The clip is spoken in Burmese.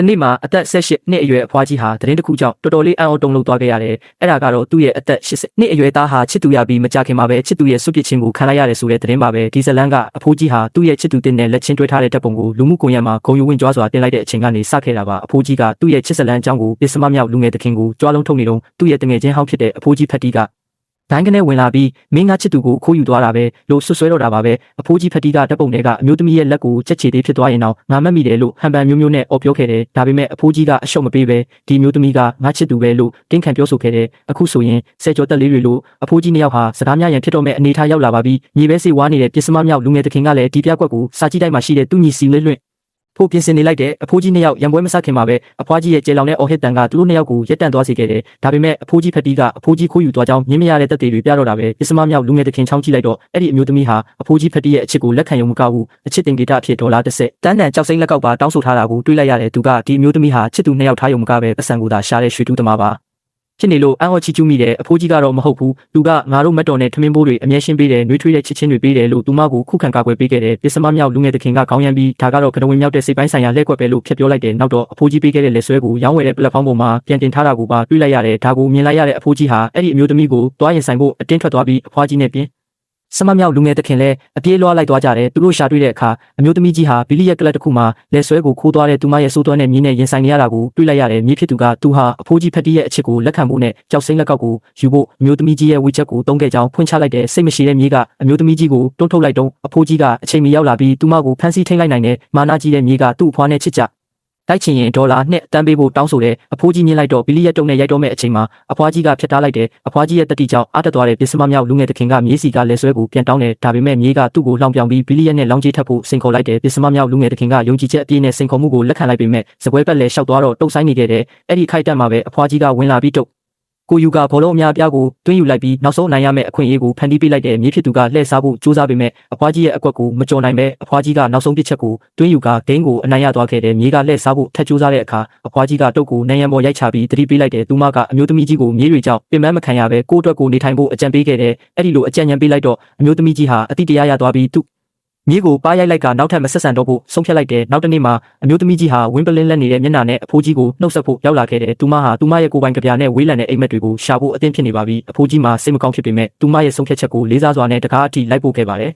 တနေ့မှာအသက်18နှစ်အရွယ်အဖွားကြီးဟာသတင်းတစ်ခုကြောင့်တော်တော်လေးအံ့ဩတုန်လှုပ်သွားခဲ့ရတယ်။အဲ့ဒါကတော့သူ့ရဲ့အသက်80နှစ်အရွယ်သားဟာချစ်သူရပြီးမကြခင်မှာပဲချစ်သူရဲ့ဆွပစ်ချင်းကိုခံလိုက်ရတယ်ဆိုတဲ့သတင်းပါပဲ။ဒီဇလန်ကအဖိုးကြီးဟာသူ့ရဲ့ချစ်သူတင်နဲ့လက်ချင်းတွဲထားတဲ့တပ်ပုံကိုလူမှုကွန်ရက်မှာဂုံယူဝင်ကြွားစွာတင်လိုက်တဲ့အချိန်ကနေစခဲ့တာပါ။အဖိုးကြီးကသူ့ရဲ့ချစ်ဇလန်အကြောင်းကိုပစ္စမမြောက်လူငယ်သခင်ကိုကြွားလုံးထုတ်နေတော့သူ့ရဲ့တငယ်ချင်းဟောင်းဖြစ်တဲ့အဖိုးကြီးဖက်တီက ဘိုင်းကနေဝင်လာပြီးမင်းငါချစ်သူကိုခိုးယူသွားတာပဲလို့ဆွဆွဲတော့တာပါပဲအဖိုးကြီးဖက်တီကတပ်ပုံတွေကအမျိုးသမီးရဲ့လက်ကိုချက်ချေသေးဖြစ်သွားရင်တော့ငါမက်မိတယ်လို့ဟန်ပန်မျိုးမျိုးနဲ့အော်ပြောခဲ့တယ်ဒါပေမဲ့အဖိုးကြီးကအရှုံးမပေးပဲဒီမျိုးသမီးကငါချစ်သူပဲလို့တင်းခံပြောဆိုခဲ့တယ်အခုဆိုရင်ဆယ်ကျော်တက်လေးတွေလို့အဖိုးကြီးနှစ်ယောက်ဟာစကားများရန်ဖြစ်တော့မဲ့အနေထားရောက်လာပါပြီညီပဲစေဝါနေတဲ့ပစ္စမမြောက်လူငယ်သခင်ကလည်းဒီပြကွက်ကိုစာကြည့်တိုက်မှာရှိတဲ့သူ့ညီစီလေးလွင့် ဖို့ပြင်ဆင်နေလိုက်တဲ့အဖိုးကြီးနှစ်ယောက်ရံပွဲမဆက်ခင်မှာပဲအဖွားကြီးရဲ့ကျေလောင်တဲ့အော်ဟစ်တန်ကသူတို့နှစ်ယောက်ကိုရက်တန့်သွားစေခဲ့တယ်။ဒါပေမဲ့အဖိုးကြီးဖက်တီကအဖိုးကြီးခိုးယူသွားကြောင်းမြင်မရတဲ့တက်တွေတွေပြတော့တာပဲပစ္စမမြောက်လူငယ်တခင်ချောင်းကြည့်လိုက်တော့အဲ့ဒီအမျိုးသမီးဟာအဖိုးကြီးဖက်တီရဲ့အချစ်ကိုလက်ခံရုံမကဘူးအချစ်တင်ဒေတာအဖြစ်ဒေါ်လာ30တန်းတန်ကြောက်စိမ့်လက်ကောက်ပါတောင်းဆိုထားတာကိုတွေးလိုက်ရတယ်သူကဒီအမျိုးသမီးဟာချစ်သူနှစ်ယောက်ထားရုံမကပဲပတ်စံကိုသာရှားတဲ့ရွှေတူးသမားပါ ဖြစ်နေလို့အန်ဟောချီကျူးမိတယ်အဖိုးကြီးကတော့မဟုတ်ဘူးသူကငါတို့မက်တော်နဲ့ထမင်းဘိုးတွေအမျက်ရှင်းပေးတယ်နှွေးထွေးတဲ့ချစ်ချင်းတွေပေးတယ်လို့သူမကိုခုခံကာကွယ်ပေးခဲ့တယ်ပစ္စမမြောက်လူငယ်တခင်ကခေါင်းရမ်းပြီးဒါကတော့ကနဝင်မြောက်တဲ့စိတ်ပိုင်းဆိုင်ရာလက်ကွက်ပဲလို့ဖြတ်ပြောလိုက်တယ်နောက်တော့အဖိုးကြီးပေးခဲ့တဲ့လက်ဆွဲကိုရောင်းဝယ်တဲ့ platform ပေါ်မှာပြန်တင်ထားတာကိုပါတွေးလိုက်ရတယ်ဒါကိုမြင်လိုက်ရတဲ့အဖိုးကြီးဟာအဲ့ဒီအမျိုးသမီးကိုတွားရင်ဆိုင်ဖို့အတင်းထွက်သွားပြီးအဖွားကြီးနဲ့ပြင် စမမြောက်လူငယ်တခင်လည်းအပြေးလွှားလိုက်သွားကြတယ်သူတို့ရှာတွေ့တဲ့အခါအမျိုးသမီးကြီးဟာဘီလီရဲ့ကလပ်တစ်ခုမှာလက်ဆွဲကိုခိုးသွားတဲ့သူမရဲ့စိုးသွမ်းတဲ့မြင်းနဲ့ရင်ဆိုင်နေရတာကိုတွေ့လိုက်ရတယ်မြေဖြစ်သူကသူဟာအဖိုးကြီးဖက်တီးရဲ့အချစ်ကိုလက်ခံဖို့နဲ့ကြောက်စိမ့်လက်ကောက်ကိုယူဖို့အမျိုးသမီးကြီးရဲ့ဝေချက်ကိုတုံးခဲ့ကြောင်းဖွင့်ချလိုက်တဲ့စိတ်မရှိတဲ့မြေးကအမျိုးသမီးကြီးကိုတွန်းထုတ်လိုက်တော့အဖိုးကြီးကအချိန်မီရောက်လာပြီးသူမကိုဖမ်းဆီးထိန်လိုက်နိုင်တဲ့မာနာကြီးတဲ့မြေးကသူ့အဖွားနဲ့ချစ်ကြ တိုက်ချင်ရင်ဒေါ်လာနှစ်အတန်းပေးဖို့တောင်းဆိုတဲ့အဖိုးကြီးမြင်လိုက်တော့ဘီလီရဲ့တုံနဲ့ရိုက်တော့မဲ့အချိန်မှာအဖွားကြီးကဖျက်ထားလိုက်တယ်အဖွားကြီးရဲ့တတိကြောင့်အားတက်သွားတဲ့ပစ္စမမြောက်လူငယ်တခင်ကမြေးစီကလက်ဆွဲကိုပြန်တောင်းတယ်ဒါပေမဲ့မြေးကသူ့ကိုလောင်ပြောင်ပြီးဘီလီရဲ့နဲ့လောင်ကြီးထပ်ဖို့စိန်ခေါ်လိုက်တယ်ပစ္စမမြောက်လူငယ်တခင်ကယုံကြည်ချက်အပြည့်နဲ့စိန်ခေါ်မှုကိုလက်ခံလိုက်ပေမဲ့စပွဲပက်လည်းရှောက်သွားတော့တုတ်ဆိုင်နေခဲ့တယ်အဲ့ဒီခိုက်တက်မှာပဲအဖွားကြီးကဝင်လာပြီးတုတ် ကိုယူကဘောလုံးအများပြားကိုတွင်းယူလိုက်ပြီးနောက်ဆုံးနိုင်ရမယ့်အခွင့်အရေးကိုဖန်တီးပေးလိုက်တဲ့မြေဖြစ်သူကလှည့်စားဖို့ကြိုးစားပေမဲ့အဖွားကြီးရဲ့အကွက်ကိုမကြော်နိုင်ပဲအဖွားကြီးကနောက်ဆုံးပစ်ချက်ကိုတွင်းယူကဂိမ်းကိုအနိုင်ရသွားခဲ့တဲ့မြေကလှည့်စားဖို့ထက်ကြိုးစားတဲ့အခါအဖွားကြီးကတုတ်ကိုနိုင်ရန်ပေါ်ရိုက်ချပြီးတတိပေးလိုက်တဲ့သူမကအမျိုးသမီးကြီးကိုမြေတွေကြောင့်ပြင်ပန်းမခံရပဲကိုယ့်အတွက်ကိုနေထိုင်ဖို့အကြံပေးခဲ့တဲ့အဲ့ဒီလိုအကြံဉာဏ်ပေးလိုက်တော့အမျိုးသမီးကြီးဟာအတိတရားရသွားပြီးသူ မြေကိုပါရိုက်လိုက်ကနောက်ထပ်မဆက်ဆံတော့ဖို့ဆုံးဖြတ်လိုက်တဲ့နောက်တစ်နေ့မှာအမျိုးသမီးကြီးဟာဝင်းပလင်းလက်နေတဲ့မျက်နှာနဲ့အဖိုးကြီးကိုနှုတ်ဆက်ဖို့ရောက်လာခဲ့တဲ့သူမဟာသူမရဲ့ကိုယ်ပိုင်ကြပြနဲ့ဝေးလံတဲ့အိမ်မက်တွေကိုရှာဖို့အသင့်ဖြစ်နေပါပြီအဖိုးကြီးမှာစိတ်မကောင်းဖြစ်ပေမဲ့သူမရဲ့ဆုံးဖြတ်ချက်ကိုလေးစားစွာနဲ့တကားအထိလိုက်ပို့ခဲ့ပါတယ်